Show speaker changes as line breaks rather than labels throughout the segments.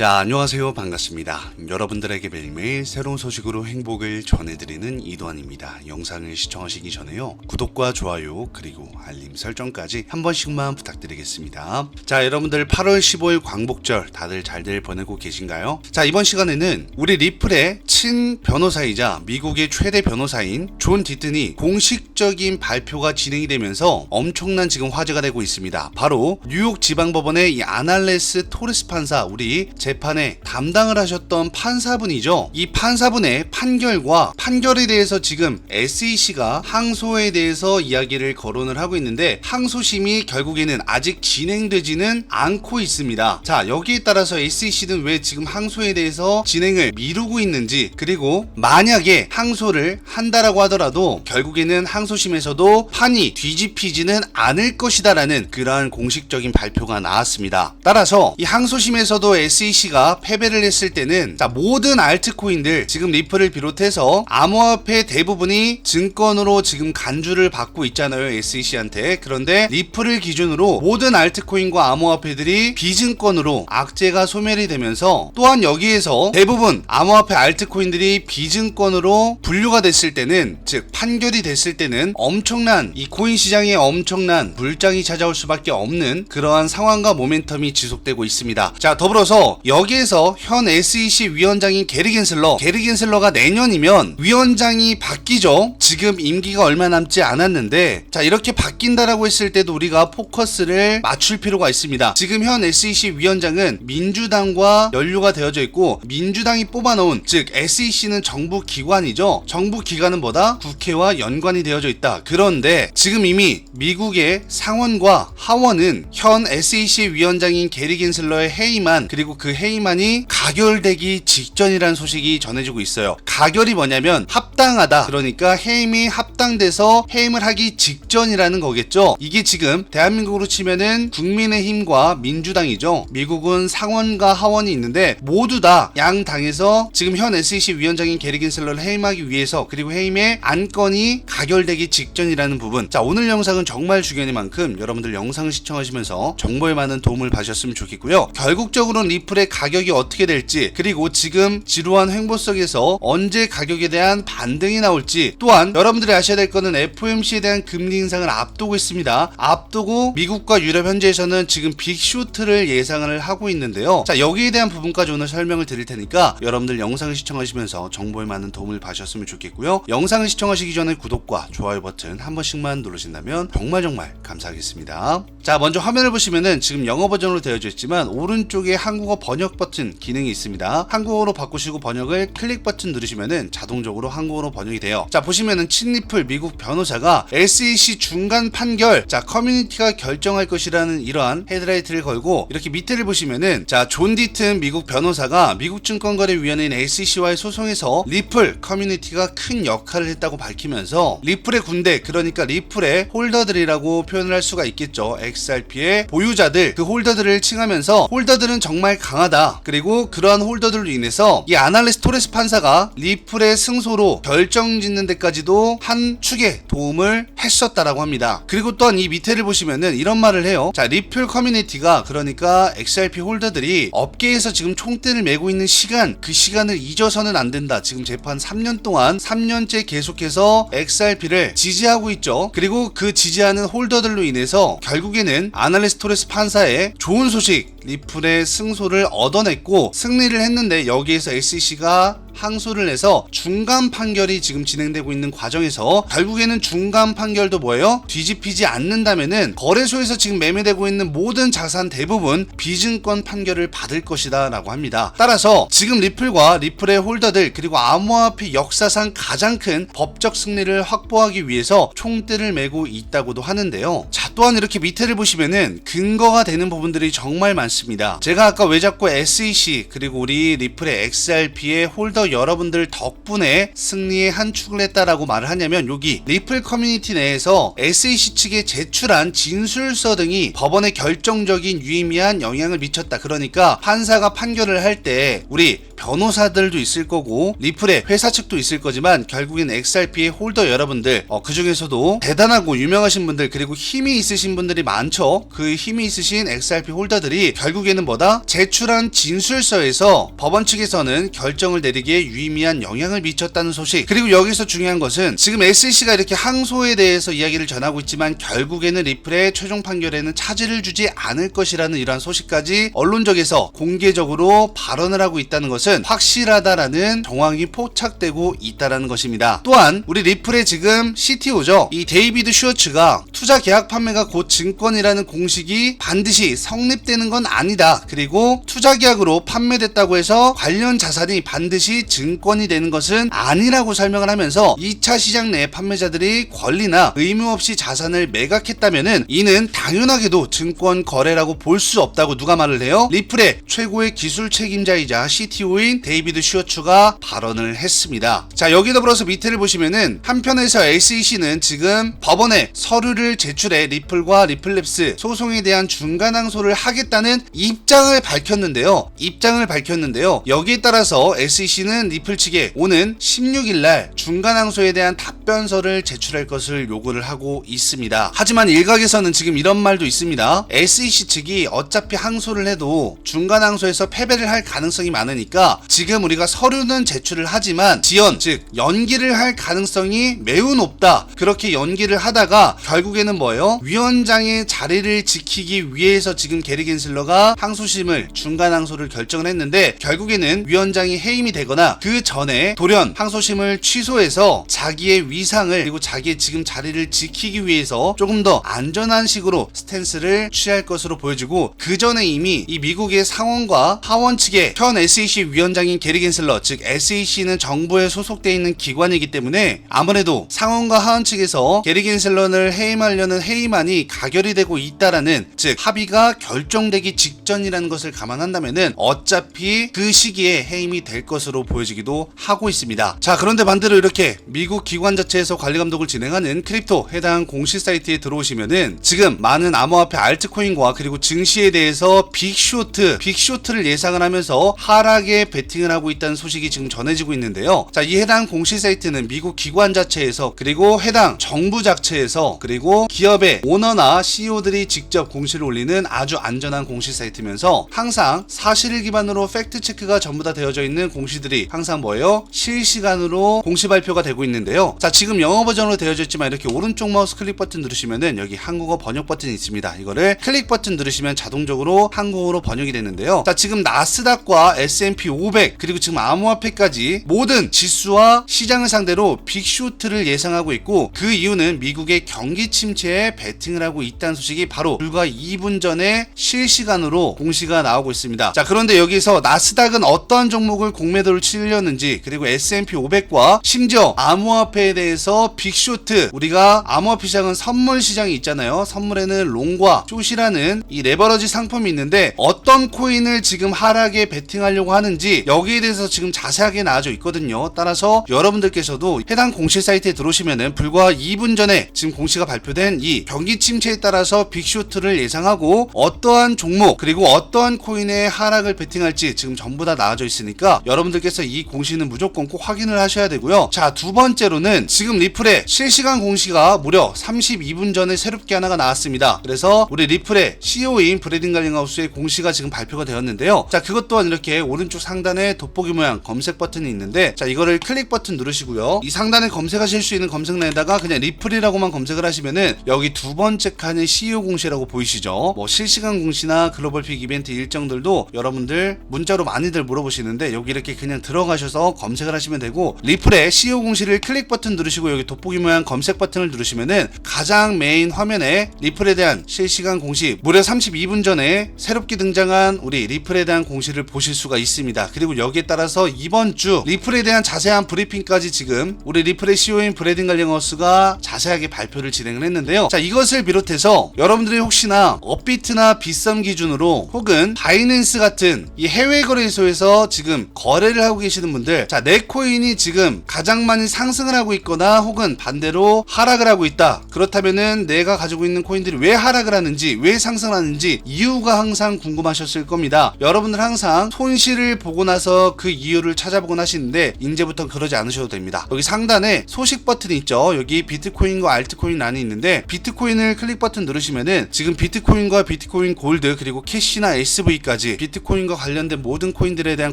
자, 안녕하세요. 반갑습니다. 여러분들에게 매일매일 새로운 소식으로 행복을 전해드리는 이도환입니다. 영상을 시청하시기 전에요. 구독과 좋아요, 그리고 알림 설정까지 한 번씩만 부탁드리겠습니다. 자, 여러분들 8월 15일 광복절 다들 잘들 보내고 계신가요? 자, 이번 시간에는 우리 리플의 친 변호사이자 미국의 최대 변호사인 존 디튼이 공식적인 발표가 진행이 되면서 엄청난 지금 화제가 되고 있습니다. 바로 뉴욕 지방법원의 이 아날레스 토레스 판사 우리 재판에 담당을 하셨던 판사분이죠. 이 판사분의 판결과 판결에 대해서 지금 SEC가 항소에 대해서 이야기를 거론을 하고 있는데 항소심이 결국에는 아직 진행되지는 않고 있습니다. 자, 여기에 따라서 SEC는 왜 지금 항소에 대해서 진행을 미루고 있는지 그리고 만약에 항소를 한다라고 하더라도 결국에는 항소심에서도 판이 뒤집히지는 않을 것이다라는 그러한 공식적인 발표가 나왔습니다. 따라서 이 항소심에서도 SEC 가 패배를 했을 때는 자, 모든 알트코인들 지금 리플을 비롯해서 암호화폐 대부분이 증권으로 지금 간주를 받고 있잖아요 SEC한테 그런데 리플을 기준으로 모든 알트코인과 암호화폐들이 비증권으로 악재가 소멸이 되면서 또한 여기에서 대부분 암호화폐 알트코인들이 비증권으로 분류가 됐을 때는 즉 판결이 됐을 때는 엄청난 이 코인 시장에 엄청난 불장이 찾아올 수밖에 없는 그러한 상황과 모멘텀이 지속되고 있습니다. 자 더불어서 여기에서 현 SEC 위원장인 게리 겐슬러 게리 겐슬러가 내년이면 위원장이 바뀌죠. 지금 임기가 얼마 남지 않았는데 자 이렇게 바뀐다라고 했을 때도 우리가 포커스를 맞출 필요가 있습니다. 지금 현 SEC 위원장은 민주당과 연루가 되어져 있고 민주당이 뽑아놓은 즉 SEC는 정부 기관이죠. 정부 기관은 뭐다? 국회와 연관이 되어져 있다. 그런데 지금 이미 미국의 상원과 하원은 현 SEC 위원장인 게리 겐슬러의 해임안 그리고 그 해임안이 가결되기 직전이라는 소식이 전해지고 있어요. 가결이 뭐냐면 합당하다. 그러니까 해임이 합당돼서 해임을 하기 직전이라는 거겠죠. 이게 지금 대한민국으로 치면은 국민의힘과 민주당이죠. 미국은 상원과 하원이 있는데 모두 다 양 당에서 지금 현 SEC 위원장인 게리 겐슬러를 해임하기 위해서 그리고 해임의 안건이 가결되기 직전이라는 부분. 자, 오늘 영상은 정말 중요한 만큼 여러분들 영상을 시청하시면서 정보에 많은 도움을 받으셨으면 좋겠고요. 결국적으로는 리플의 가격이 어떻게 될지 그리고 지금 지루한 횡보 속에서 언제 가격에 대한 반등이 나올지 또한 여러분들이 아셔야 될 거는 FOMC에 대한 금리 인상을 앞두고 있습니다. 앞두고 미국과 유럽 현지에서는 지금 빅쇼트를 예상을 하고 있는데요. 자, 여기에 대한 부분까지 오늘 설명을 드릴 테니까 여러분들 영상을 시청하시면서 정보에 많은 도움을 받으셨으면 좋겠고요. 영상을 시청하시기 전에 구독과 좋아요 버튼 한 번씩만 누르신다면 정말 정말 감사하겠습니다. 자, 먼저 화면을 보시면은 지금 영어 버전으로 되어져 있지만 오른쪽에 한국어 번역 버튼 기능이 있습니다. 한국어로 바꾸시고 번역을 클릭 버튼 누르시면은 자동적으로 한국어로 번역이 돼요. 자, 보시면은 친리플 미국 변호사가 SEC 중간 판결 자, 커뮤니티가 결정할 것이라는 이러한 헤드라이트를 걸고 이렇게 밑에를 보시면은 자, 존 디튼 미국 변호사가 미국 증권거래위원회인 SEC와의 소송에서 리플 커뮤니티가 큰 역할을 했다고 밝히면서 리플의 군대 그러니까 리플의 홀더들이라고 표현을 할 수가 있겠죠. XRP의 보유자들 그 홀더들을 칭하면서 홀더들은 정말 강 하다. 그리고 그러한 홀더들로 인해서 이 아날레스 토레스 판사가 리플의 승소로 결정 짓는 데까지도 한 축에 도움을 했었다라고 합니다. 그리고 또한 이 밑에를 보시면은 이런 말을 해요. 자, 리플 커뮤니티가 그러니까 XRP 홀더들이 업계에서 지금 총대를 메고 있는 시간 그 시간을 잊어서는 안 된다. 지금 재판 3년 동안 3년째 계속해서 XRP를 지지하고 있죠. 그리고 그 지지하는 홀더들로 인해서 결국에는 아날레스 토레스 판사의 좋은 소식 리플의 승소를 얻어냈고 승리를 했는데 여기에서 SEC가 항소를 해서 중간 판결이 지금 진행되고 있는 과정에서 결국에는 중간 판결도 뭐예요? 뒤집히지 않는다면은 거래소에서 지금 매매되고 있는 모든 자산 대부분 비증권 판결을 받을 것이다 라고 합니다. 따라서 지금 리플과 리플의 홀더들 그리고 암호화폐 역사상 가장 큰 법적 승리를 확보하기 위해서 총대를 메고 있다고도 하는데요. 자 또한 이렇게 밑에를 보시면은 근거가 되는 부분들이 정말 많습니다. 제가 아까 왜 자꾸 SEC 그리고 우리 리플의 XRP의 홀더 여러분들 덕분에 승리에 한 축을 했다라고 말을 하냐면 여기 리플 커뮤니티 내에서 SEC 측에 제출한 진술서 등이 법원에 결정적인 유의미한 영향을 미쳤다. 그러니까 판사가 판결을 할 때 우리 변호사들도 있을 거고 리플의 회사 측도 있을 거지만 결국엔 XRP의 홀더 여러분들 어, 그 중에서도 대단하고 유명하신 분들 그리고 힘이 있으신 분들이 많죠. 그 힘이 있으신 XRP 홀더들이 결국에는 뭐다 제출한 진술서에서 법원 측에서는 결정을 내리기에 유의미한 영향을 미쳤다는 소식. 그리고 여기서 중요한 것은 지금 SEC가 이렇게 항소에 대해서 이야기를 전하고 있지만 결국에는 리플의 최종 판결에는 차질을 주지 않을 것이라는 이러한 소식까지 언론적에서 공개적으로 발언을 하고 있다는 것은 확실하다라는 정황이 포착되고 있다라는 것입니다. 또한 우리 리플의 지금 CTO죠. 이 데이비드 슈어츠가 투자 계약 판매가 곧 증권이라는 공식이 반드시 성립되는 건 아니다. 그리고 투자 계약으로 판매됐다고 해서 관련 자산이 반드시 증권이 되는 것은 아니라고 설명을 하면서 2차 시장 내 판매자들이 권리나 의무 없이 자산을 매각했다면은 이는 당연하게도 증권 거래라고 볼 수 없다고 누가 말을 해요? 리플의 최고의 기술 책임자이자 CTO 인 데이비드 슈어츠가 발언을 했습니다. 자, 여기 더불어서 밑에를 보시면은 한편에서 SEC는 지금 법원에 서류를 제출해 리플과 리플랩스 소송에 대한 중간 항소를 하겠다는 입장을 밝혔는데요. 입장을 밝혔는데요. 여기에 따라서 SEC는 리플 측에 오는 16일 날 중간 항소에 대한 답변서를 제출할 것을 요구를 하고 있습니다. 하지만 일각에서는 지금 이런 말도 있습니다. SEC 측이 어차피 항소를 해도 중간 항소에서 패배를 할 가능성이 많으니까 지금 우리가 서류는 제출을 하지만 지연 즉 연기를 할 가능성이 매우 높다. 그렇게 연기를 하다가 결국에는 뭐예요? 위원장의 자리를 지키기 위해서 지금 게리 겐슬러가 항소심을 중간 항소를 결정을 했는데 결국에는 위원장이 해임이 되거나 그 전에 돌연 항소심을 취소해서 자기의 위상을 그리고 자기의 지금 자리를 지키기 위해서 조금 더 안전한 식으로 스탠스를 취할 것으로 보여지고 그 전에 이미 이 미국의 상원과 하원 측의 현 SEC 위원장인 게리 겐슬러 즉 SEC는 정부에 소속돼 있는 기관이기 때문에 아무래도 상원과 하원 측에서 게리 겐슬러를 해임하려는 해임안이 가결이 되고 있다라는 즉 합의가 결정되기 직전이라는 것을 감안한다면은 어차피 그 시기에 해임이 될 것으로 보여지기도 하고 있습니다. 자 그런데 반대로 이렇게 미국 기관 자체에서 관리 감독을 진행하는 크립토 해당 공식 사이트에 들어오시면은 지금 많은 암호화폐 알트코인과 그리고 증시에 대해서 빅쇼트 빅쇼트를 예상을 하면서 하락 에 베팅을 하고 있다는 소식이 지금 전해지고 있는데요. 자 이 해당 공식 사이트는 미국 기관 자체에서 그리고 해당 정부 자체에서 그리고 기업의 오너나 CEO들이 직접 공시를 올리는 아주 안전한 공식 사이트면서 항상 사실을 기반으로 팩트 체크가 전부 다 되어져 있는 공시들이 항상 뭐예요? 실시간으로 공시 발표가 되고 있는데요. 자, 지금 영어 버전으로 되어져 있지만 이렇게 오른쪽 마우스 클릭 버튼 누르시면은 여기 한국어 번역 버튼이 있습니다. 이거를 클릭 버튼 누르시면 자동적으로 한국어로 번역이 되는데요. 자, 지금 나스닥과 S&P 500 그리고 지금 암호화폐까지 모든 지수와 시장을 상대로 빅쇼트를 예상하고 있고 그 이유는 미국의 경기 침체에 베팅을 하고 있다는 소식이 바로 불과 2분 전에 실시간으로 공시가 나오고 있습니다. 자, 그런데 여기서 나스닥은 어떠한 종목을 공매도를 치려는지 그리고 S&P 500과 심지어 암호화폐에 대해서 빅쇼트 우리가 암호화폐 시장은 선물 시장이 있잖아요. 선물에는 롱과 숏이라는 이 레버러지 상품이 있는데 어떤 코인을 지금 하락에 베팅하려고 하는지 여기에 대해서 지금 자세하게 나와져 있거든요. 따라서 여러분들께서도 해당 공시 사이트에 들어오시면은 불과 2분 전에 지금 공시가 발표된 이 경기 침체에 따라서 빅쇼트를 예상하고 어떠한 종목 그리고 어떠한 코인의 하락을 베팅할지 지금 전부 다 나와져 있으니까 여러분들께서 이 공시는 무조건 꼭 확인을 하셔야 되고요. 자, 두 번째로는 지금 리플의 실시간 공시가 무려 32분 전에 새롭게 하나가 나왔습니다. 그래서 우리 리플의 CEO인 브래딘 갈링하우스의 공시가 지금 발표가 되었는데요. 자, 그것 또한 이렇게 오른쪽 상단에 돋보기 모양 검색 버튼이 있는데 자, 이거를 클릭 버튼 누르시고요. 이 상단에 검색하실 수 있는 검색란에다가 그냥 리플이라고만 검색을 하시면은 여기 두 번째 칸의 CEO 공시라고 보이시죠? 뭐 실시간 공시나 글로벌 픽 이벤트 일정들도 여러분들 문자로 많이들 물어보시는데 여기 이렇게 그냥 들어가셔서 검색을 하시면 되고 리플의 CEO 공시를 클릭 버튼 누르시고 여기 돋보기 모양 검색 버튼을 누르시면은 가장 메인 화면에 리플에 대한 실시간 공시 무려 32분 전에 새롭게 등장한 우리 리플에 대한 공시를 보실 수가 있습니다. 그리고 여기에 따라서 이번 주 리플에 대한 자세한 브리핑까지 지금 우리 리플의 CEO인 브래딘 갈링허스가 자세하게 발표를 진행을 했는데요. 자 이것을 비롯해서 여러분들이 혹시나 업비트나 빗썸 기준으로 혹은 바이낸스 같은 이 해외 거래소에서 지금 거래를 하고 계시는 분들 자 내 코인이 지금 가장 많이 상승을 하고 있거나 혹은 반대로 하락을 하고 있다. 그렇다면은 내가 가지고 있는 코인들이 왜 하락을 하는지, 왜 상승하는지 이유가 항상 궁금하셨을 겁니다. 여러분들 항상 손실을 보고 나서 그 이유를 찾아보곤 하시는데 이제부터 그러지 않으셔도 됩니다. 여기 상단에 소식 버튼이 있죠. 여기 비트코인과 알트코인 란이 있는데 비트코인을 클릭 버튼 누르시면은 지금 비트코인과 비트코인 골드 그리고 캐시나 SV까지 비트코인과 관련된 모든 코인들에 대한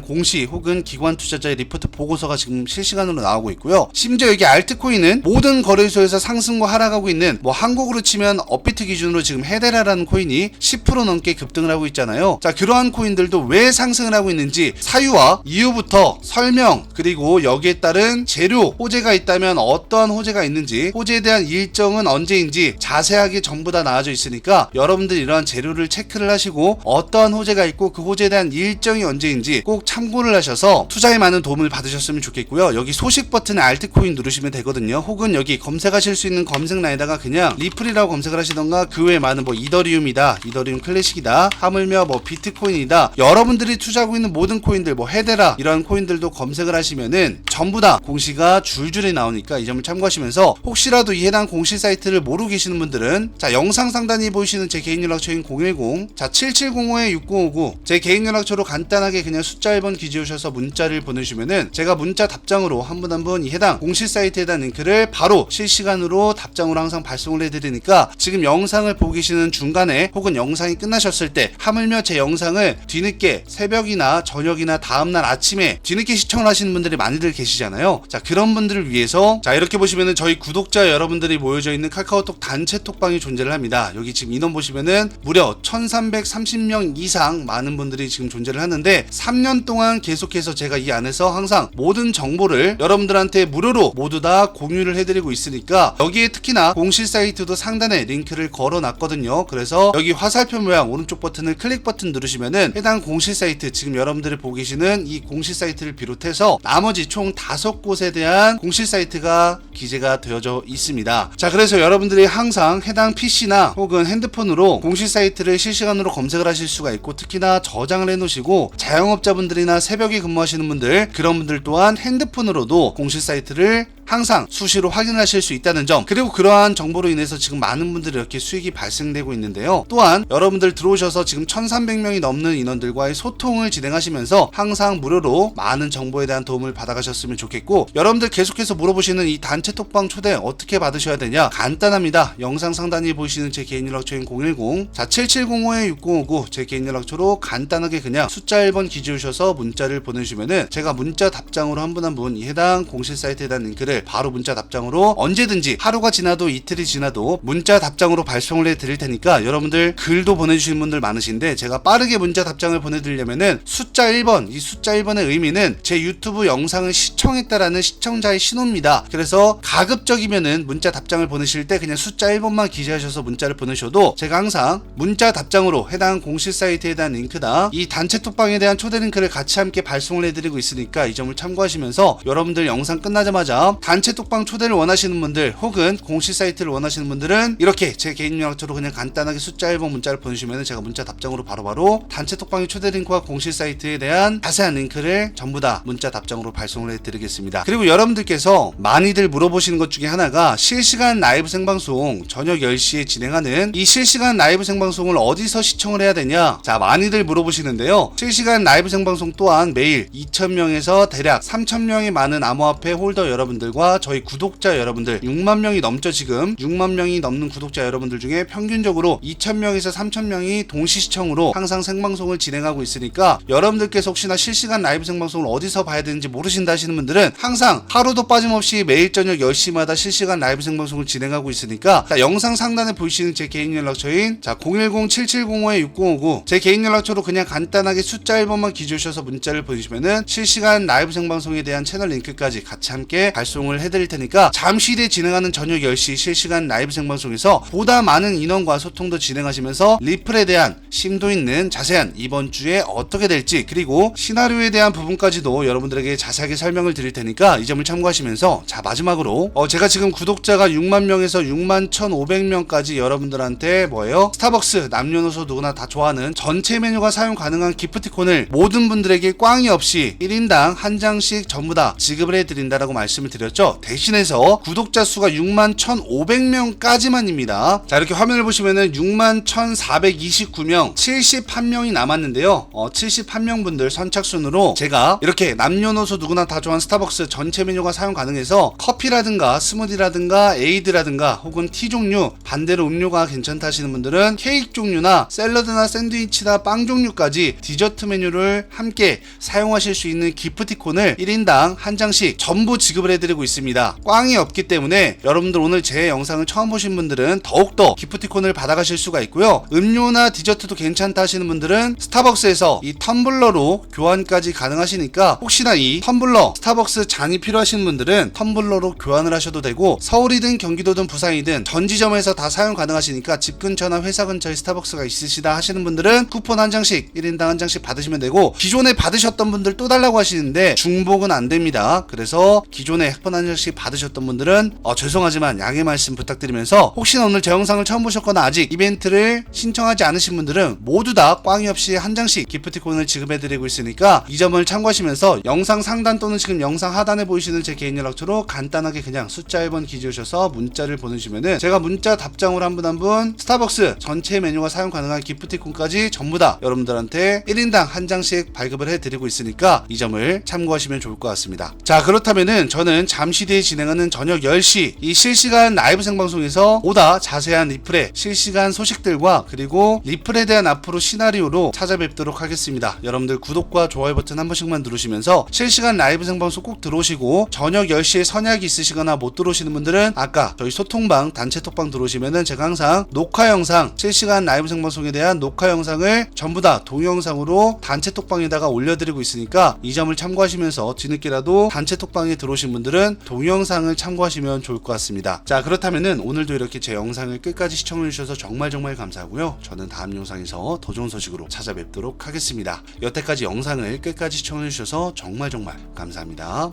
공시 혹은 기관 투자자의 리포트 보고서가 지금 실시간으로 나오고 있고요. 심지어 여기 알트코인은 모든 거래소에서 상승과 하락하고 있는 뭐 한국으로 치면 업비트 기준으로 지금 헤데라라는 코인이 10% 넘게 급등을 하고 있잖아요. 자, 그러한 코인들도 왜 상승을 하고 있는지 사유와 이유부터 설명 그리고 여기에 따른 재료 호재가 있다면 어떠한 호재가 있는지 호재에 대한 일정은 언제인지 자세하게 전부 다 나와져 있으니까 여러분들 이러한 재료를 체크를 하시고 어떠한 호재가 있고 그 호재에 대한 일정이 언제인지 꼭 참고를 하셔서 투자에 많은 도움을 받으셨으면 좋겠고요. 여기 소식 버튼에 알트코인 누르시면 되거든요. 혹은 여기 검색하실 수 있는 검색 란에다가 그냥 리플이라고 검색을 하시던가 그 외에 많은 뭐 이더리움이다, 이더리움 클래식이다, 하물며 뭐 비트코인이다. 여러분들이 투자하고 있는 모든 코인들 뭐 헤데라 이런 코인들도 검색을 하시면은 전부 다 공시가 줄줄이 나오니까 이 점을 참고하시면서 혹시라도 이 해당 공시 사이트를 모르고 계시는 분들은 자 영상 상단에 보이시는 제 개인 연락처인 010 자 7705에 6059 제 개인 연락처로 간단하게 그냥 숫자 1번 기재우셔서 문자를 보내주시면은 제가 문자 답장으로 한 분 한 분 이 해당 공시 사이트에 대한 링크를 바로 실시간으로 답장으로 항상 발송을 해드리니까 지금 영상을 보고 계시는 중간에 혹은 영상이 끝나셨을 때 하물며 제 영상을 뒤늦게 새벽이나 저녁 이나 다음날 아침에 뒤늦게 시청을 하시는 분들이 많이들 계시잖아요. 자 그런 분들을 위해서 자 이렇게 보시면은 저희 구독자 여러분들이 모여져 있는 카카오톡 단체 톡방이 존재를 합니다. 여기 지금 인원 보시면은 무려 1330명 이상 많은 분들이 지금 존재를 하는데 3년 동안 계속해서 제가 이 안에서 항상 모든 정보를 여러분들한테 무료로 모두 다 공유를 해드리고 있으니까 여기에 특히나 공시 사이트도 상단에 링크를 걸어 놨거든요. 그래서 여기 화살표 모양 오른쪽 버튼을 클릭 버튼 누르시면은 해당 공시 사이트 지금 여러분들이 보고 계시는 이 공시 사이트를 비롯해서 나머지 총 다섯 곳에 대한 공시 사이트가 기재가 되어져 있습니다. 자, 그래서 여러분들이 항상 해당 PC나 혹은 핸드폰으로 공시 사이트를 실시간으로 검색을 하실 수가 있고 특히나 저장을 해 놓으시고 자영업자분들이나 새벽에 근무하시는 분들 그런 분들 또한 핸드폰으로도 공시 사이트를 항상 수시로 확인하실 수 있다는 점 그리고 그러한 정보로 인해서 지금 많은 분들이 이렇게 수익이 발생되고 있는데요. 또한 여러분들 들어오셔서 지금 1300명이 넘는 인원들과의 소통을 진행하시면서 항상 무료로 많은 정보에 대한 도움을 받아가셨으면 좋겠고 여러분들 계속해서 물어보시는 이 단체 톡방 초대 어떻게 받으셔야 되냐? 간단합니다. 영상 상단에 보이시는 제 개인 연락처인 010자 7705에 6059 제 개인 연락처로 간단하게 그냥 숫자 1번 기재우셔서 문자를 보내주시면은 제가 문자 답장으로 한 분 한 분 이 해당 공식 사이트에 대한 링크를 바로 문자 답장으로 언제든지 하루가 지나도 이틀이 지나도 문자 답장으로 발송을 해 드릴 테니까 여러분들 글도 보내주시는 분들 많으신데 제가 빠르게 문자 답장을 보내드리려면은 숫자 1번 이 숫자 1번의 의미는 제 유튜브 영상을 시청했다라는 시청자의 신호입니다. 그래서 가급적이면은 문자 답장을 보내실 때 그냥 숫자 1번만 기재하셔서 문자를 보내셔도 제가 항상 문자 답장으로 해당 공식 사이트에 대한 링크나 이 단체 톡방에 대한 초대 링크를 같이 함께 발송을 해드리고 있으니까 이 점을 참고하시면서 여러분들 영상 끝나자마자 단체 톡방 초대를 원하시는 분들 혹은 공식 사이트를 원하시는 분들은 이렇게 제 개인 연락처로 그냥 간단하게 숫자 1번 문자를 보내주시면 제가 문자 답장으로 바로 바로 단체 톡방의 초대 링크와 공식 사이트에 대한 자세한 링크를 전부 다 문자 답장으로 발송을 해드리겠습니다. 그리고 여러분들께서 많이들 물어보시는 것 중에 하나가 실시간 라이브 생방송 저녁 10시에 진행하는 이 실시간 라이브 생방송을 어디서 시청을 해야 되냐 자 많이들 물어보시는데요. 실시간 라이브 생방송 또한 매일 2,000명에서 대략 3,000명이 많은 암호화폐 홀더 여러분들과 저희 구독자 여러분들 6만 명이 넘죠 지금? 6만 명이 넘는 구독자 여러분들 중에 평균적으로 2,000명에서 3,000명이 동시 시청으로 항상 생방송을 진행하고 있으니까 여러분들께서 혹시나 실시간 라이브 생방송을 어디서 봐야 되는지 모르신다 하시는 분들은 항상 하루도 빠짐없이 매일 저녁 10시마다 실시간 라이브 생방송을 진행하고 있으니까 자, 영상 상단에 보이시는 제 개인 연락처인 자 010-7705-6059 제 개인 연락처로 그냥 간단하게 숫자 1번만 기주셔서 문자를 보내주시면은 실시간 라이브 생방송에 대한 채널 링크까지 같이 함께 발송을 해드릴 테니까 잠시 뒤에 진행하는 저녁 10시 실시간 라이브 생방송에서 보다 많은 인원과 소통도 진행하시면서 리플에 대한 심도 있는 자세한 이번 주에 어떻게 될지 그리고 시나리오에 대한 부분까지도 여러분들에게 자세하게 설명을 드릴 테니까 이 점을 참고하시면서 자 마지막으로 어, 제가 지금 구독자가 6만 명에서 6만 1,500명까지 여러분들한테 뭐예요? 스타벅스 남녀노소 누구나 다 좋아하는 전체 메뉴가 사용 가능한 기프티콘을 모든 분들에게 꽝이 없이 1인당 한 장씩 전부 다 지급을 해드린다라고 말씀을 드렸죠. 말씀드렸죠. 대신해서 구독자 수가 6만 1,500명까지만입니다. 자 이렇게 화면을 보시면은 6만 1,429명, 71명이 남았는데요. 어, 71명 분들 선착순으로 제가 이렇게 남녀노소 누구나 다 좋아하는 스타벅스 전체 메뉴가 사용 가능해서 커피라든가 스무디라든가 에이드라든가 혹은 티 종류 반대로 음료가 괜찮다 하시는 분들은 케이크 종류나 샐러드나 샌드위치나 빵 종류까지 디저트 메뉴를 함께 사용하실 수 있는 기프티콘을 1인당 한 장씩 전부 지급을 해드리고 있습니다. 꽝이 없기 때문에 여러분들 오늘 제 영상을 처음 보신 분들은 더욱더 기프티콘을 받아가실 수가 있고요. 음료나 디저트도 괜찮다 하시는 분들은 스타벅스에서 이 텀블러로 교환까지 가능하시니까 혹시나 이 텀블러 스타벅스 잔이 필요하신 분들은 텀블러로 교환을 하셔도 되고 서울이든 경기도든 부산이든 전 지점에서 다 사용 가능하시니까 집 근처나 회사 근처에 스타벅스가 있으시다 하시는 분들은 쿠폰 한 장씩 1인당 한 장씩 받으시면 되고 기존에 받으셨던 분들 또 달라고 하시는데 중복은 안 됩니다. 그래서 기존에 쿠폰 한 장씩 받으셨던 분들은 어, 죄송하지만 양해 말씀 부탁드리면서 혹시나 오늘 제 영상을 처음 보셨거나 아직 이벤트를 신청하지 않으신 분들은 모두 다 꽝이 없이 한 장씩 기프티콘을 지급해드리고 있으니까 이 점을 참고하시면서 영상 상단 또는 지금 영상 하단에 보이시는 제 개인 연락처로 간단하게 그냥 숫자 1번 기재오셔서 문자를 보내주시면은 제가 문자 답장으로 한 분 한 분 스타벅스 전체 메뉴가 사용 가능한 기프티콘까지 전부 다 여러분들한테 1인당 한 장씩 발급을 해드리고 있으니까 이 점을 참고하시면 좋을 것 같습니다. 자 그렇다면은 저는 잠시 뒤에 진행하는 저녁 10시 이 실시간 라이브 생방송에서 보다 자세한 리플의 실시간 소식들과 그리고 리플에 대한 앞으로 시나리오로 찾아뵙도록 하겠습니다. 여러분들 구독과 좋아요 버튼 한 번씩만 누르시면서 실시간 라이브 생방송 꼭 들어오시고 저녁 10시에 선약이 있으시거나 못 들어오시는 분들은 아까 저희 소통방 단체 톡방 들어오시면은 제가 항상 녹화 영상 실시간 라이브 생방송에 대한 녹화 영상을 전부 다 동영상으로 단체 톡방에다가 올려드리고 있으니까 이 점을 참고하시면서 뒤늦게라도 단체 톡방에 들어오신 분들은 있다면 동영상을 참고하시면 좋을 것 같습니다. 자 그렇다면 오늘도 이렇게 제 영상을 끝까지 시청해 주셔서 정말 정말 감사하고요. 저는 다음 영상에서 더 좋은 소식으로 찾아뵙도록 하겠습니다. 여태까지 영상을 끝까지 시청해 주셔서 정말 정말 감사합니다.